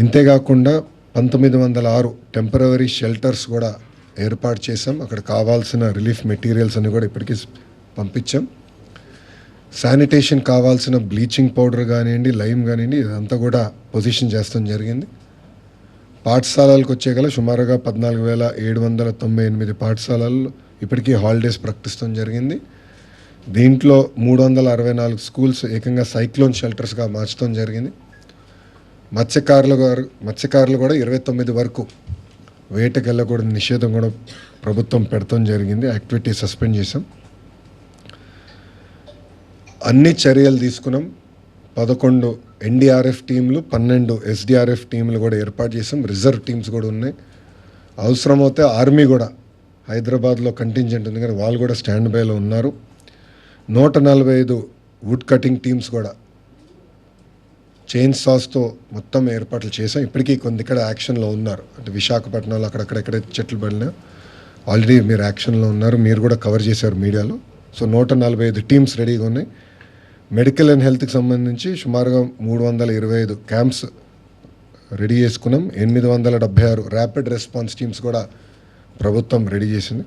ఇంతేకాకుండా పంతొమ్మిది వందల ఆరు టెంపరవరీ షెల్టర్స్ కూడా ఏర్పాటు చేసాం అక్కడ కావాల్సిన రిలీఫ్ మెటీరియల్స్ అని కూడా ఇప్పటికీ పంపించాం. శానిటేషన్ కావాల్సిన బ్లీచింగ్ పౌడర్ కానివ్వండి లైమ్ కానివ్వండి ఇదంతా కూడా పొజిషన్ చేస్తాం జరిగింది. పాఠశాలలకు వచ్చే గల సుమారుగా పద్నాలుగు వేల ఏడు వందల తొంభై ఎనిమిది పాఠశాలల్లో ఇప్పటికీ హాలిడేస్ ప్రకటిస్తాం జరిగింది. దీంట్లో మూడు వందల అరవై నాలుగు స్కూల్స్ ఏకంగా సైక్లోన్ షెల్టర్స్గా మార్చడం జరిగింది. మత్స్యకారులు గారు మత్స్యకారులు కూడా ఇరవై తొమ్మిది వరకు వేటకెళ్ళకూడదు నిషేధం కూడా ప్రభుత్వం పెడతాం జరిగింది. యాక్టివిటీ సస్పెండ్ చేసాం అన్ని చర్యలు తీసుకున్నాం. పదకొండు ఎన్డీఆర్ఎఫ్ టీంలు పన్నెండు ఎస్డిఆర్ఎఫ్ టీంలు కూడా ఏర్పాటు చేసాం రిజర్వ్ టీమ్స్ కూడా ఉన్నాయి. అవసరమైతే ఆర్మీ కూడా హైదరాబాద్లో కంటింజెంట్ ఉంది కానీ వాళ్ళు కూడా స్టాండ్ బైలో ఉన్నారు. నూట నలభై ఐదు వుడ్ కటింగ్ టీమ్స్ కూడా చైన్ సాస్తో మొత్తం ఏర్పాట్లు చేసాం ఇప్పటికీ కొన్ని ఇక్కడ యాక్షన్లో ఉన్నారు. అంటే విశాఖపట్నంలో అక్కడక్కడ చెట్లు పడినా ఆల్రెడీ మీరు యాక్షన్లో ఉన్నారు. మీరు కూడా కవర్ చేశారు మీడియాలో. సో నూట నలభై ఐదు టీమ్స్ రెడీగా ఉన్నాయి. మెడికల్ అండ్ హెల్త్కి సంబంధించి సుమారుగా మూడు వందల ఇరవై ఐదు క్యాంప్స్ రెడీ చేసుకున్నాం. ఎనిమిది వందల డెబ్బై ఆరు ర్యాపిడ్ రెస్పాన్స్ టీమ్స్ కూడా ప్రభుత్వం రెడీ చేసింది.